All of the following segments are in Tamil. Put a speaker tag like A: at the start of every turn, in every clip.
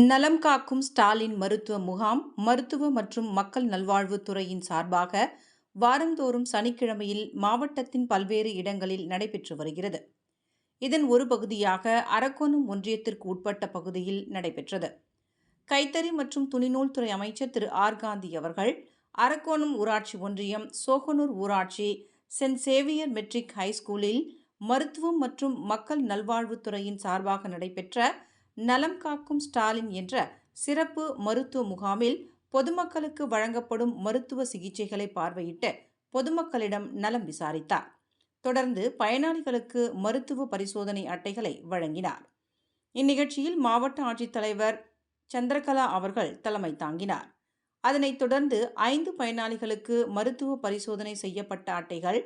A: நலம் காக்கும் ஸ்டாலின் மருத்துவ முகாம் மருத்துவ மற்றும் மக்கள் நல்வாழ்வுத்துறையின் சார்பாக வாரந்தோறும் சனிக்கிழமையில் மாவட்டத்தின் பல்வேறு இடங்களில் நடைபெற்று வருகிறது. இதன் ஒரு பகுதியாக அரக்கோணம் ஒன்றியத்திற்கு உட்பட்ட பகுதியில் நடைபெற்றது. கைத்தறி மற்றும் துணிநூல் துறை அமைச்சர் திரு. ஆர். காந்தி அவர்கள் அரக்கோணம் ஊராட்சி ஒன்றியம் சோகனூர் ஊராட்சி சென்ட் சேவியர் மெட்ரிக் ஹைஸ்கூலில் மருத்துவம் மற்றும் மக்கள் நல்வாழ்வுத் துறையின் சார்பாக நடைபெற்ற நலம் காக்கும் ஸ்டாலின் என்ற சிறப்பு மருத்துவ முகாமில் பொதுமக்களுக்கு வழங்கப்படும் மருத்துவ சிகிச்சைகளை பார்வையிட்டு பொதுமக்களிடம் நலம் விசாரித்தார். தொடர்ந்து பயனாளிகளுக்கு மருத்துவ பரிசோதனை அட்டைகளை வழங்கினார். இந்நிகழ்ச்சியில் மாவட்ட ஆட்சித்தலைவர் சந்திரகலா அவர்கள் தலைமை தாங்கினார். அதனைத் தொடர்ந்து ஐந்து பயனாளிகளுக்கு மருத்துவ பரிசோதனை செய்யப்பட்ட அட்டைகள்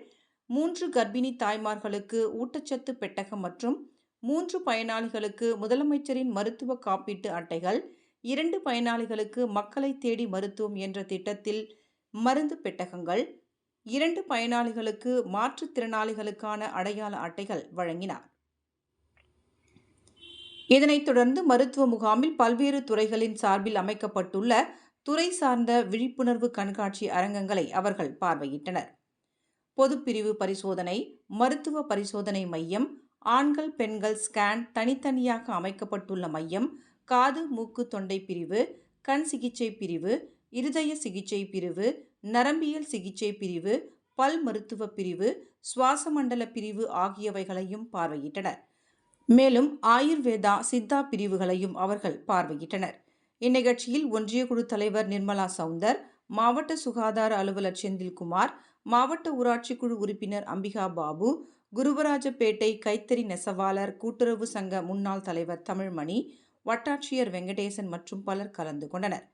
A: மூன்று கர்ப்பிணி தாய்மார்களுக்கு ஊட்டச்சத்து பெட்டகம் மற்றும் மூன்று பயனாளிகளுக்கு முதலமைச்சரின் மருத்துவ காப்பீட்டு அட்டைகள் இரண்டு பயனாளிகளுக்கு மக்களை தேடி மருத்துவம் என்ற திட்டத்தில் மருந்து பெட்டகங்கள் இரண்டு பயனாளிகளுக்கு மாற்றுத்திறனாளிகளுக்கான அடையாள அட்டைகள் வழங்கினார். இதனைத் தொடர்ந்து மருத்துவ முகாமில் பல்வேறு துறைகளின் சார்பில் அமைக்கப்பட்டுள்ள துறை சார்ந்த விழிப்புணர்வு கண்காட்சி அரங்கங்களை அவர்கள் பார்வையிட்டனர். பொதுப்பிரிவு பரிசோதனை மருத்துவ பரிசோதனை மையம் ஆண்கள் பெண்கள் ஸ்கேன் தனித்தனியாக அமைக்கப்பட்டுள்ள மையம் காது மூக்கு தொண்டை பிரிவு கண் சிகிச்சை பிரிவு இருதய சிகிச்சை பிரிவு நரம்பியல் சிகிச்சை பிரிவு பல் மருத்துவ பிரிவு சுவாச மண்டல பிரிவு ஆகியவைகளையும் பார்வையிட்டனர். மேலும் ஆயுர்வேதா சித்தா பிரிவுகளையும் அவர்கள் பார்வையிட்டனர். இந்நிகழ்ச்சியில் ஒன்றிய குழு தலைவர் நிர்மலா சவுந்தர் மாவட்ட சுகாதார அலுவலர் செந்தில்குமார் மாவட்ட ஊராட்சி குழு உறுப்பினர் அம்பிகா பாபு குருவராஜப்பேட்டை கைத்தறி நெசவாளர் கூட்டுறவு சங்க முன்னாள் தலைவர் தமிழ்மணி வட்டாட்சியர் வெங்கடேசன் மற்றும் பலர் கலந்து கொண்டனர்.